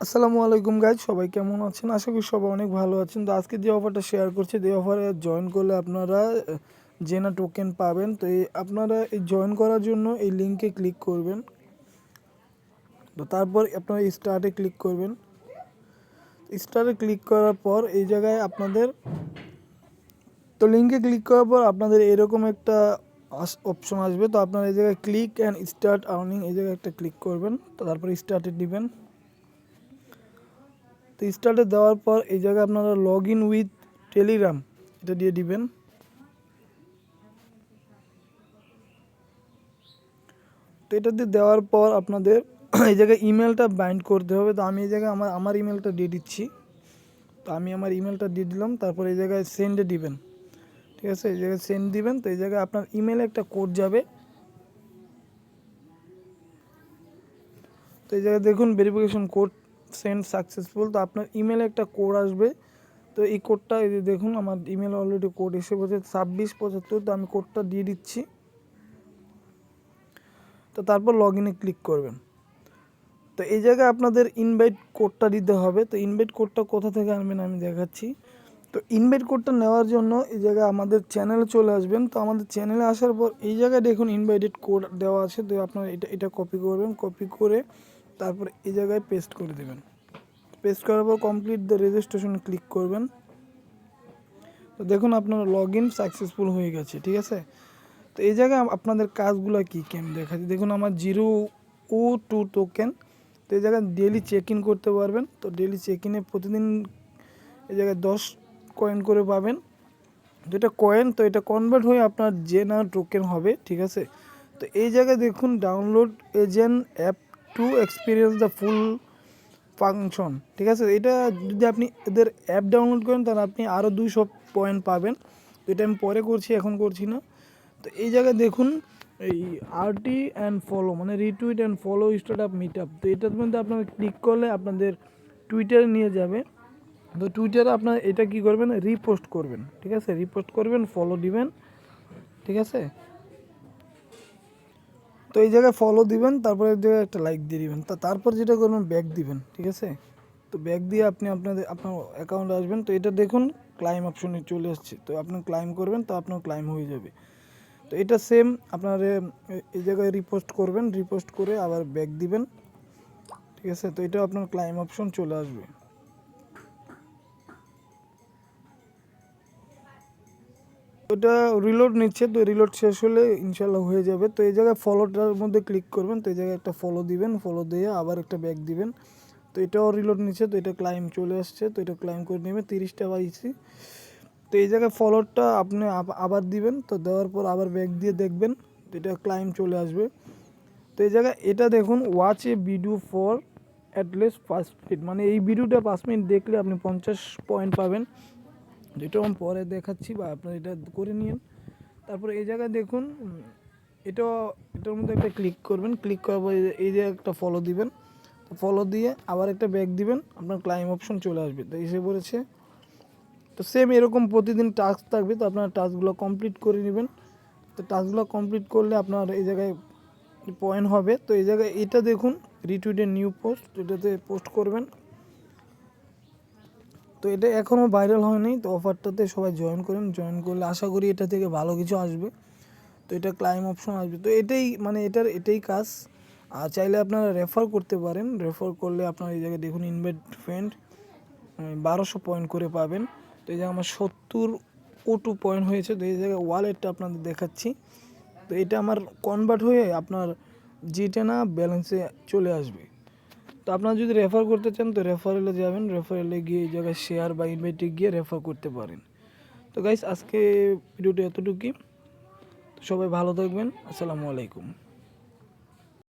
আসসালামু আলাইকুম গাইজ সবাই কেমন আছেন? আশা করি সবাই অনেক ভালো আছেন। তো আজকে যে অফারটা শেয়ার করছি, যে অফারে জয়েন করলে আপনারা জেনা টোকেন পাবেন। তো এই আপনারা এই জয়েন করার জন্য এই লিঙ্কে ক্লিক করবেন। তো তারপর আপনারা স্টার্টে ক্লিক করবেন। স্টার্টে ক্লিক করার পর এই জায়গায় আপনাদের, তো লিঙ্কে ক্লিক করার পর আপনাদের এরকম একটা অপশন আসবে। তো আপনারা এই জায়গায় ক্লিক অ্যান্ড স্টার্ট আর্নিং এই জায়গায় একটা ক্লিক করবেন। তো তারপর স্টার্টে দিবেন। তো স্টার্টে দেওয়ার পর এই জায়গায় আপনারা লগ ইন উইথ টেলিগ্রাম এটা দিয়ে দিবেন। তো এটা দিয়ে দেওয়ার পর আপনাদের এই জায়গায় ইমেলটা বাইন্ড করতে হবে। তো আমি এই জায়গায় আমার আমার ইমেলটা দিয়ে দিচ্ছি। তো আমি আমার ইমেলটা দিয়ে দিলাম, তারপর এই জায়গায় সেন্ডে দিবেন। ঠিক আছে? এই জায়গায় সেন্ড দিবেন, তো এই জায়গায় আপনার ইমেলে একটা কোড যাবে। তো এই জায়গায় দেখুন ভেরিফিকেশন কোড সেন্ড সাকসেসফুল। তো আপনার ইমেলে একটা কোড আসবে। তো এই কোডটা এই যে দেখুন, আমার ইমেল অলরেডি কোড এসে বলছে ছাব্বিশ পঁচাত্তর, তো আমি কোডটা দিয়ে দিচ্ছি। তো তারপর লগ ইনে ক্লিক করবেন। তো এই জায়গায় আপনাদের ইনভাইট কোডটা দিতে হবে। তো ইনভাইট কোডটা কোথা থেকে আনবেন আমি দেখাচ্ছি। তো ইনভাইট কোডটা নেওয়ার জন্য এই জায়গায় আমাদের চ্যানেলে চলে আসবেন। তো আমাদের চ্যানেলে আসার পর এই জায়গায় দেখুন ইনভাইটেড কোড দেওয়া আছে। তো আপনারা এটা এটা কপি করবেন। কপি করে তারপর এই জায়গায় পেস্ট করে দেবেন। পেস্ট করার পর কমপ্লিট দ্য রেজিস্ট্রেশন ক্লিক করবেন। তো দেখুন আপনার লগ ইন সাকসেসফুল হয়ে গেছে, ঠিক আছে? তো এই জায়গায় আপনাদের কাজগুলো কী কী আমি দেখাচ্ছি। দেখুন আমার জিরো ও টু টোকেন তো এই জায়গায় ডেলি চেক ইন করতে পারবেন। তো ডেলি চেক ইনে প্রতিদিন এই জায়গায় দশ কয়েন করে পাবেন। তো এটা কয়েন তো এটা কনভার্ট হয়ে আপনার যে না টোকেন হবে, ঠিক আছে? তো এই জায়গায় দেখুন download agent app to experience the full function ঠিক আছে? এটা যদি আপনি এদের অ্যাপ ডাউনলোড করেন, তাহলে আপনি আরও দুইশো পয়েন্ট পাবেন। এটা আমি পরে করছি, এখন করছি না। তো এই জায়গায় দেখুন, এই আরটি অ্যান্ড ফলো মানে retweet and follow start up meet up তো এটার মধ্যে আপনারা ক্লিক করলে আপনাদের টুইটারে নিয়ে যাবে। তো টুইটারে আপনার এটা কি করবেন? রিপোস্ট করবেন, ঠিক আছে? রিপোস্ট করবেন ফলো দিবেন, ঠিক আছে? তো এই জায়গায় ফলো দিবেন, তারপরে এই জায়গায় একটা লাইক দিয়ে দিবেন। তা তারপর যেটা করবেন ব্যাক দিবেন, ঠিক আছে? তো ব্যাক দিয়ে আপনি আপনাদের, আপনার অ্যাকাউন্টে আসবেন। তো এটা দেখুন ক্লাইম অপশনে চলে আসছে। তো আপনি ক্লাইম করবেন, তো আপনার ক্লাইম হয়ে যাবে। তো এটা সেম আপনার এই জায়গায় রিপোস্ট করবেন রিপোস্ট করে আবার ব্যাক দিবেন। ঠিক আছে? তো এটা আপনার ক্লাইম অপশন চলে আসবে। ওটা রিলোড নিচ্ছে, তো রিলোড শেষ হলে ইনশাল্লাহ হয়ে যাবে। তো এই জায়গায় ফলোটার মধ্যে ক্লিক করবেন, তো এই জায়গায় একটা ফলো দিবেন ফলো দিয়ে আবার একটা ব্যাক দিবেন। তো এটাও রিলোড নিচ্ছে, তো এটা ক্লাইম চলে আসছে, তো এটা ক্লাইম করে নেবে, তিরিশটা পাইছি। তো এই জায়গায় ফলোটা আপনি আবার দিবেন, তো দেওয়ার পর আবার ব্যাক দিয়ে দেখবেন, তো এটা ক্লাইম চলে আসবে। তো এই জায়গায় এটা দেখুন watch a video for at least first minute মানে এই ভিডিওটা পাঁচ মিনিট দেখলে আপনি পঞ্চাশ পয়েন্ট পাবেন। যেটা আমি পরে দেখাচ্ছি বা আপনার এটা করে নিন তারপরে এই জায়গায় দেখুন এটা এটার মধ্যে একটা ক্লিক করবেন। ক্লিক করার পর এই যে একটা ফলো দিবেন। ফলো দিয়ে আবার একটা ব্যাক দিবেন। আপনার ক্লাইম অপশন চলে আসবে। তো এসে পড়েছে। তো সেম এরকম প্রতিদিন টাস্ক থাকবে। তো আপনার টাস্কগুলো কমপ্লিট করে নেবেন। তো টাস্কগুলো কমপ্লিট করলে আপনার এই জায়গায় পয়েন্ট হবে। তো এই জায়গায় এটা দেখুন রিটুইটের নিউ পোস্ট এটাতে পোস্ট করবেন। তো এটা এখনও ভাইরাল হয়নি, তো অফারটাতে সবাই জয়েন করেন জয়েন করলে আশা করি এটা থেকে ভালো কিছু আসবে। তো এটা ক্লাইম অপশন আসবে। তো এটাই মানে এটার এটাই কাজ। আর চাইলে আপনারা রেফার করতে পারেন। রেফার করলে আপনার এই জায়গায় দেখুন ইনভেট ফ্রেন্ড বারোশো পয়েন্ট করে পাবেন। তো এই জায়গায় আমার সত্তর ও টু পয়েন্ট হয়েছে, তো এই জায়গায় ওয়ালেটটা আপনাদের দেখাচ্ছি। তো এটা আমার কনভার্ট হয়ে আপনার জিটে না ব্যালেন্সে চলে আসবে। তো আপনারা যদি রেফার করতে চান, তো রেফারেলে যাবেন রেফারেলে গিয়ে এই জায়গায় শেয়ার বা ইনভাইটে গিয়ে রেফার করতে পারেন। তো গাইস আজকে ভিডিওটা এতটুকুই। সবাই ভালো থাকবেন। আসসালামু আলাইকুম।